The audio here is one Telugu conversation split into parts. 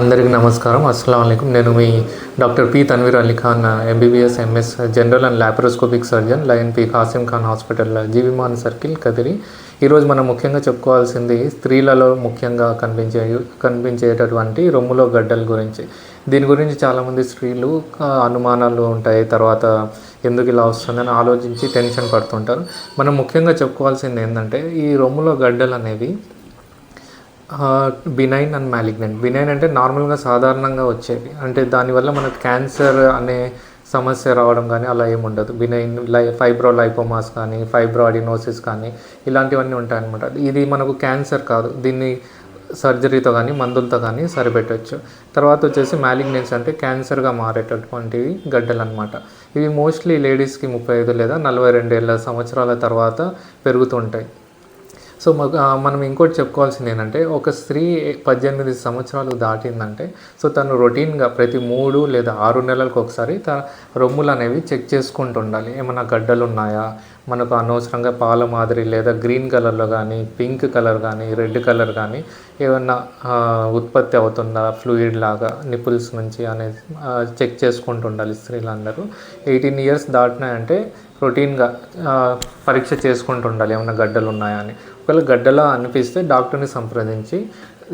అందరికీ నమస్కారం. అస్సలం అయికం నేను మీ doctor P Tanveer Ali Khan MBBS MS general and laparoscopic surgeon lion P Kasim Khan hospital జీవిమాన్ circle Kadiri. ఈరోజు మనం ముఖ్యంగా చెప్పుకోవాల్సింది స్త్రీలలో ముఖ్యంగా కనిపించే కనిపించేటటువంటి రొమ్ములో గడ్డల గురించి. దీని గురించి చాలామంది స్త్రీలు అనుమానాలు ఉంటాయి. తర్వాత ఎందుకు ఇలా వస్తుందని ఆలోచించి టెన్షన్ పడుతుంటారు. మనం ముఖ్యంగా చెప్పుకోవాల్సింది ఏంటంటే ఈ రొమ్ములో గడ్డలు అనేవి బినైన్ అండ్ మ్యాలిగ్నెంట్ బినైన్ అంటే నార్మల్గా సాధారణంగా వచ్చేవి. అంటే దానివల్ల మనకు క్యాన్సర్ అనే సమస్య రావడం కానీ అలా ఏమి ఉండదు. బినైన్ లై ఫైబ్రో లైపోమాస్ కానీ ఫైబ్రో అడినోసిస్ కానీ ఇలాంటివన్నీ ఉంటాయన్నమాట. ఇది మనకు క్యాన్సర్ కాదు. దీన్ని సర్జరీతో కానీ మందులతో కానీ సరిపెట్టవచ్చు తర్వాత వచ్చేసి మ్యాలిగ్నెన్స్ అంటే క్యాన్సర్గా మారేటటువంటివి గడ్డలు అనమాట ఇవి మోస్ట్లీ లేడీస్కి ముప్పై ఐదు లేదా నలభై రెండు ఏళ్ళ సంవత్సరాల తర్వాత పెరుగుతుంటాయి. సో మాకు మనం ఇంకోటి చెప్పుకోవాల్సింది ఏంటంటే ఒక స్త్రీ పద్దెనిమిది సంవత్సరాలు దాటిందంటే సో తను రొటీన్గా ప్రతి మూడు లేదా ఆరు నెలలకు ఒకసారి తన రొమ్ములు అనేవి చెక్ చేసుకుంటూ ఉండాలి. ఏమైనా గడ్డలు ఉన్నాయా మనకు అనవసరంగా పాల మాదిరి లేదా గ్రీన్ కలర్లో కానీ పింక్ కలర్ కానీ రెడ్ కలర్ కానీ ఏమన్నా ఉత్పత్తి అవుతుందా ఫ్లూయిడ్ లాగా నిపుల్స్ నుంచి అనేది చెక్ చేసుకుంటూ ఉండాలి స్త్రీలందరూ. ఎయిటీన్ ఇయర్స్ దాటినాయంటే రొటీన్గా పరీక్ష చేసుకుంటూ ఉండాలి ఏమైనా గడ్డలు ఉన్నాయా అని. ఒకవేళ గడ్డలా అనిపిస్తే డాక్టర్ని సంప్రదించి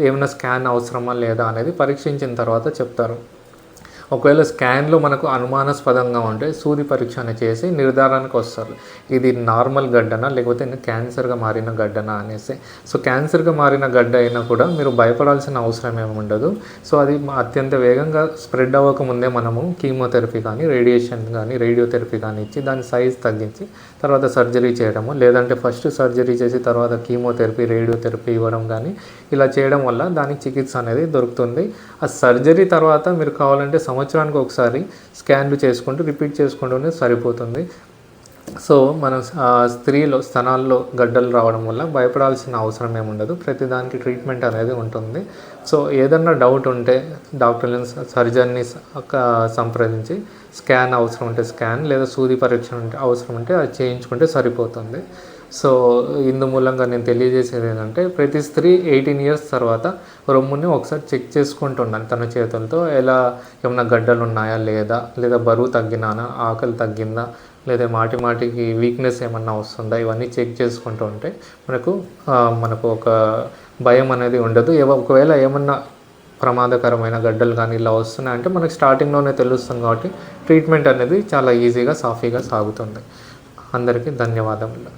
ఏమైనా స్కాన్ అవసరమా లేదా అనేది పరీక్షించిన తర్వాత చెప్తారు. ఒకవేళ స్కాన్లో మనకు అనుమానాస్పదంగా ఉంటే సూది పరీక్ష చేసి నిర్ధారణకు వస్తారు. ఇది నార్మల్ గడ్డనా లేకపోతే క్యాన్సర్గా మారిన గడ్డనా అనేసి. సో క్యాన్సర్గా మారిన గడ్డ అయినా కూడా మీరు భయపడాల్సిన అవసరం ఏమి ఉండదు. సో అది అత్యంత వేగంగా స్ప్రెడ్ అవ్వకముందే మనము కీమోథెరపీ కానీ రేడియేషన్ కానీ రేడియోథెరపీ కానీ ఇచ్చి దాని సైజ్ తగ్గించి తర్వాత సర్జరీ చేయడము లేదంటే ఫస్ట్ సర్జరీ చేసి తర్వాత కీమోథెరపీ రేడియోథెరపీ ఇవ్వడం కానీ ఇలా చేయడం వల్ల దానికి చికిత్స అనేది దొరుకుతుంది. ఆ సర్జరీ తర్వాత మీరు కావాలంటే సంవత్సరానికి ఒకసారి స్కాన్లు చేసుకుంటూ రిపీట్ చేసుకుంటూనే సరిపోతుంది. సో మనం స్త్రీలో స్తనాల్లో గడ్డలు రావడం వల్ల భయపడాల్సిన అవసరం ఏమి ఉండదు. ప్రతిదానికి ట్రీట్మెంట్ అనేది ఉంటుంది. సో ఏదన్నా డౌట్ ఉంటే డాక్టర్ని సర్జన్ని సంప్రదించి స్కాన్ అవసరం ఉంటే స్కాన్ లేదా సూది పరీక్ష ఉంటే అవసరం ఉంటే అది చేయించుకుంటే సరిపోతుంది. సో ఇందు మూలంగా నేను తెలియజేసేది ఏంటంటే ప్రతి స్త్రీ ఎయిటీన్ ఇయర్స్ తర్వాత రొమ్ముని ఒకసారి చెక్ చేసుకుంటున్నాను తన చేతులతో ఎలా ఏమైనా గడ్డలు ఉన్నాయా లేదా లేదా బరువు తగ్గినానా ఆకలి తగ్గిందా లేదా మాటి మాటికి వీక్నెస్ ఏమన్నా వస్తుందా ఇవన్నీ చెక్ చేసుకుంటూ ఉంటే మనకు మనకు ఒక భయం అనేది ఉండదు. ఒకవేళ ఏమన్నా ప్రమాదకరమైన గడ్డలు కానీ ఇలా వస్తున్నాయంటే మనకు స్టార్టింగ్లోనే తెలుస్తుంది కాబట్టి ట్రీట్మెంట్ అనేది చాలా ఈజీగా సాఫీగా సాగుతుంది. అందరికీ ధన్యవాదములు.